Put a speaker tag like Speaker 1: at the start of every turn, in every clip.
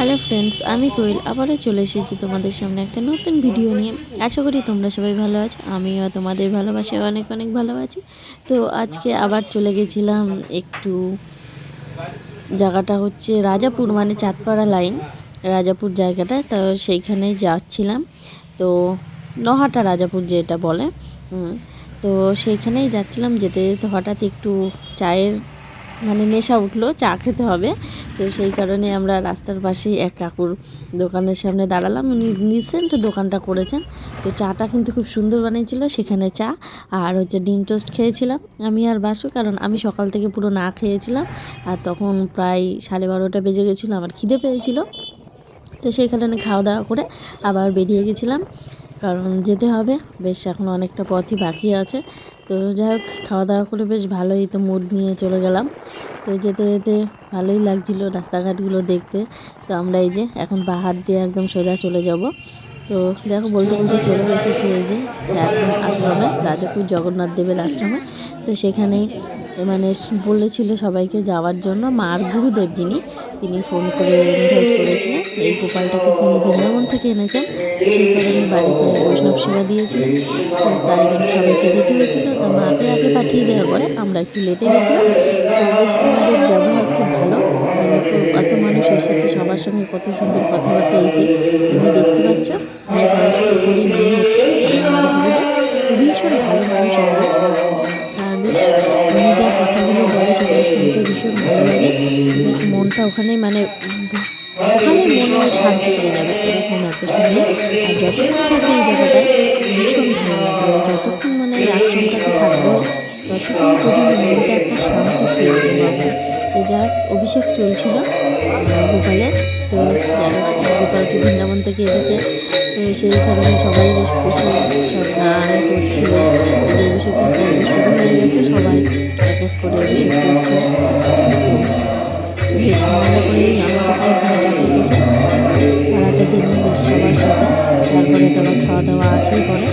Speaker 1: Hello friends, আমি কোয়েল। আবারও চলে এসেছি তোমাদের সামনে একটা নতুন ভিডিও নিয়ে। আশা করি তোমরা সবাই ভালো আছো, আমিও তোমাদের ভালোবাসে অনেক অনেক ভালো আছি। তো আজকে আবার চলে গেছিলাম একটু জায়গাটা হচ্ছে রাজাপুর মানে চাঁদপাড়া লাইন রাজাপুর জায়গাটা। তো সেইখানেই যাচ্ছিলাম। তো নহাটা রাজাপুর যেটা বলে তো সেইখানেই যাচ্ছিলাম। যেতে যেতে হঠাৎ একটু চায়ের মানে নেশা উঠল, চা খেতে হবে। তো সেই কারণে আমরা রাস্তার পাশেই এক কাকুর দোকানের সামনে দাঁড়ালাম। উনি রিসেন্ট দোকানটা করেছেন। তো চাটা কিন্তু খুব সুন্দর বানিয়েছিল, সেখানে চা আর হচ্ছে ডিম টোস্ট খেয়েছিলাম আমি আর বাসু, কারণ আমি সকাল থেকে পুরো না খেয়েছিলাম। আর তখন প্রায় সাড়ে বারোটা বেজে গেছিল, আমার খিদে পেয়েছিল। তো সেই কারণে খাওয়া দাওয়া করে আবার বেরিয়ে গেছিলাম। কারণ যেতে হবে। বেশ, এখন অনেকটা পথই বাকি আছে। তো যাই হোক খাওয়া দাওয়া করে বেশ ভালোই তো মুড নিয়ে চলে গেলাম। তো যেতে যেতে ভালোই লাগছিল রাস্তাঘাটগুলো দেখতে। তো আমরা এই যে এখন পাহাড় দিয়ে একদম সোজা চলে যাব। তো দেখো, বলতে বলতে চলে এসেছি এই যে একদম আশ্রমে, রাজাপুর জগন্নাথ দেবের আশ্রমে। তো সেখানেই মানে বলেছিল সবাইকে যাওয়ার জন্য মার গুরুদেব যিনি, তিনি ফোন করে ইনভাইট করেছিলেন। এই গোপালটাকে তিনি বৃন্দাবন থেকে এনেছেন। তো বাড়িতে বৈষ্ণব সেবা দিয়েছিলেন। তাই জন্য সবাইকে যেতে হয়েছিল। তো মাকে আগে পাঠিয়ে দেওয়ার পরে আমরা একটু লেটে গেছিলাম। বৈষ্ণবদের ব্যবহার খুব ভালো। মানে খুব এত মানুষ এসেছে সবার সঙ্গে, কত সুন্দর কথাবার্তা এই যে তুমি দেখতে পাচ্ছ হচ্ছে। ভীষণ ভালো মানুষ আর বেশ যা কথাগুলো বলে সেগুলো শুনতে ভীষণ ভালো লাগে। মনটা ওখানে মানে ওখানে মনে শান্তি পেয়ে যাবে এরকম এত সুন্দর আর যতক্ষণ থাকে এই জায়গাটায় ভীষণ ভালো লাগে আর যতক্ষণ মানে এই আশ্রমটাতে থাকব ততক্ষণ পর্যন্ত মনটা একটা শান্তি পেয়ে যাবে। তো যা অভিষেক চলছিল গোপালের তো যা হোক, গোপালকে বৃন্দাবন থেকে এসেছে। সেই কারণে সবাই বেশ খুশি সব গান করছিল অভিষেক হয়ে গেছে সবাই অ্যাটাচ করে অভিষেক করছে। বেশ মজা করেই আমাদের সারাটা তারপরে তো খাওয়া দাওয়া আছেই পরে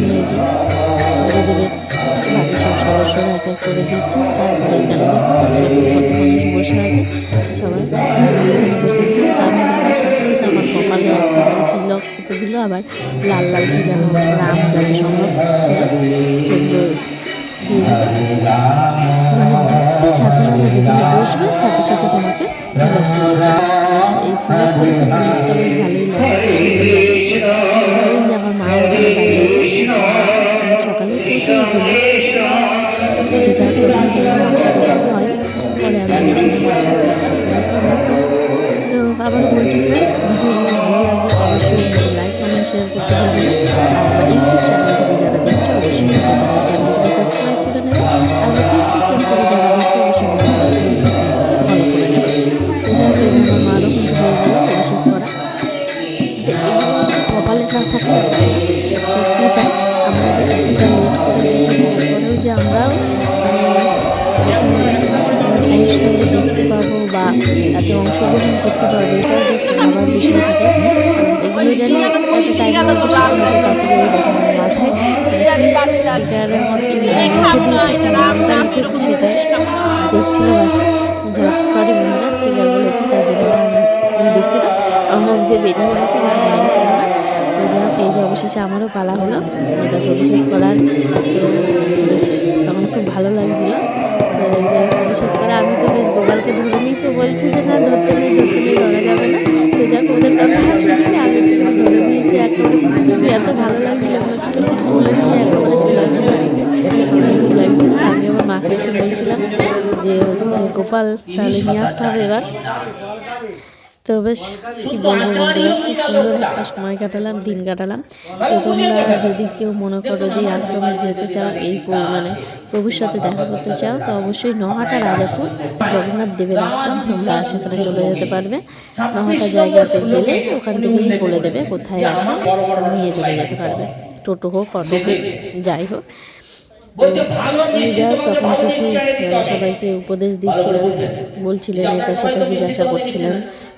Speaker 1: নিয়ে যে সব সদস্যরা এক করে দিচ্ছে বসে আছে সবাই বসেছিল তার মধ্যে আমার কপালে তিলক আবার লাল লাল কি যেন রাম দিয়ে মানে বসবে সাথে সাথে তোমাকে। এই ভালোই লাগে আমার মা আমি সকালে মানে দেখতে পাবো বা তাতে অংশগ্রহণ করতে পারব এটাও জাস্ট থাকে এগুলো জানি একটা টাইমের মধ্যে মাথায় মধ্যে নামটা সেটাই দেখছিল বাসা সরি বন্ধুরা স্টিকার বলেছি তার জন্য আমি দুঃখিত আমার মুখ দিয়ে বেরিয়ে অবশেষে আমারও পালা হলো। দেখো অভিষেক করার তো বেশ তখন খুব ভালো লাগছিল। অভিষেক করে, আমি তো বেশ গোপালকে ধরে নিয়েছি। ও বলছে যে, না, ধরতে নেই ধরতে নেই, ধরা যাবে না। তো যাক ওদের কথা শুনে আমি একটু ধরে নিয়েছি, একেবারে এত ভালো লাগছিল খুব তুলে নিয়ে একেবারে চলে আসি বাড়িতে আমার খুব লাগছিল আমি আমার মাকে এসে বলছিলাম যে, হচ্ছে গোপাল তাহলে নিয়ে আসতে হবে এবার। তো বেশ কি বলব খুব সুন্দর একটা সময় কাটালাম, দিন কাটালাম। তো তোমরা যদি কেউ মনে করো যে আশ্রমে যেতে চাও, এই মানে প্রভুর সাথে দেখা করতে চাও, তো অবশ্যই নহাটা রাজাপুর, জগন্নাথ দেবের আশ্রম তোমরা সেখানে চলে যেতে পারবে। নহাটা জায়গাতে গেলে ওখান থেকেই বলে দেবে কোথায় আছে নিয়ে চলে যেতে পারবে। টোটো হোক, অটো হোক, যাই হোক। উনি যা হোক, তখন কিছু সবাইকে উপদেশ দিচ্ছিলেন, বলছিলেন এটা, সেটা জিজ্ঞাসা করছিলেন।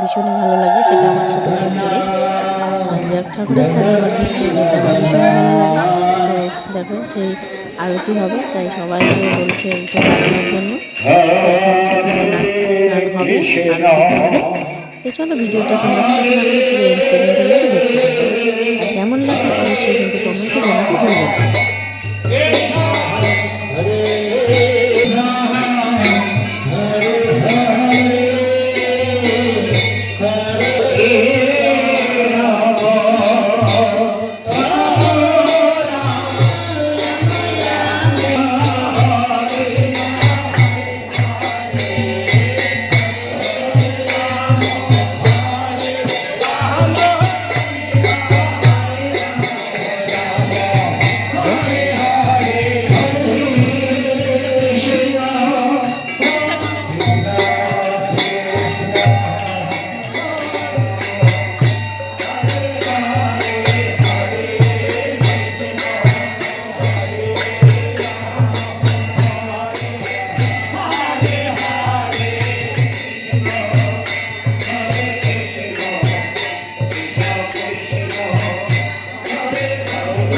Speaker 1: ভীষণই ভালো লাগে, সেটা আমার ছোটো বোন করে যাক, ঠাকুরের স্থানে আবার ঘুরতে যেতে আমার ভীষণই ভালো লাগে। তো দেখো, সেই আরতি হবে, তাই সবাই বলছে উঠে জন্য। চলো, ভিডিওটা তোমরা কেমন লাগে অবশ্যই কিন্তু কমেন্টে জানাতে ভুলবেন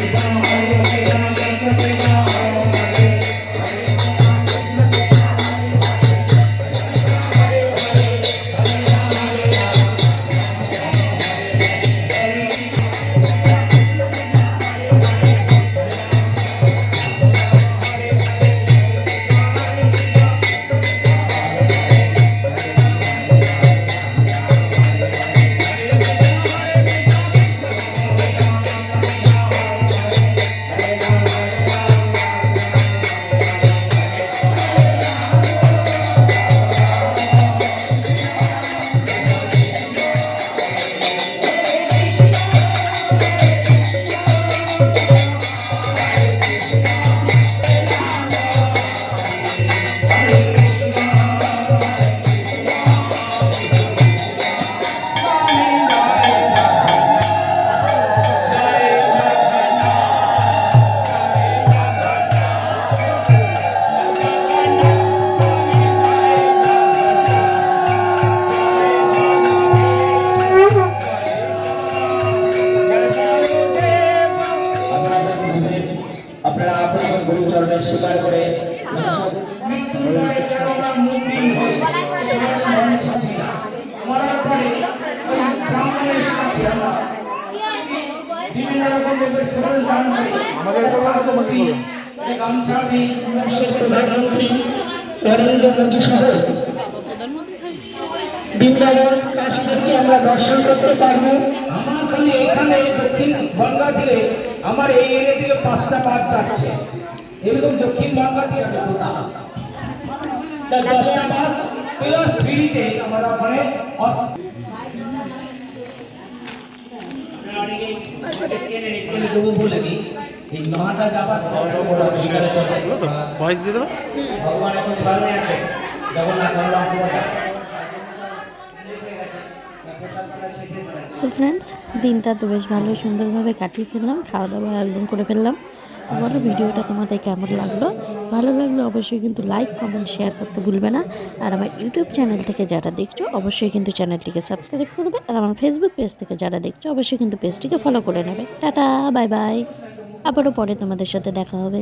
Speaker 2: Thank you. দর্শন করতে পারব
Speaker 3: আমার খালি এখানে দক্ষিণ বনগা থেকে আমার এই এরিয়া থেকে পাঁচটা বাস যাচ্ছে। এরকম দক্ষিণ বনগা থেকে দশটা বাস প্লাস ফ্রিতে আমরা ওখানে অস- তবু বলে দিই এই নহাটা যাবার
Speaker 1: ফ্রেন্ডস দিনটা তো বেশ ভালো সুন্দরভাবে কাটিয়ে ফেললাম খাওয়া দাওয়া একদম করে ফেললাম। বলো ভিডিওটা তোমাদের কেমন লাগল? ভালো লাগলে অবশ্যই কিন্তু লাইক কমেন্ট শেয়ার করতে ভুলবে না। আর আমার ইউটিউব চ্যানেল থেকে যারা দেখছ, অবশ্যই কিন্তু চ্যানেলটিকে সাবস্ক্রাইব করবে। আর আমার ফেসবুক পেজ থেকে যারা দেখছ, অবশ্যই কিন্তু পেজটিকে ফলো করে নেবে। টাটা বাই বাই আবারও পরে তোমাদের সাথে দেখা হবে।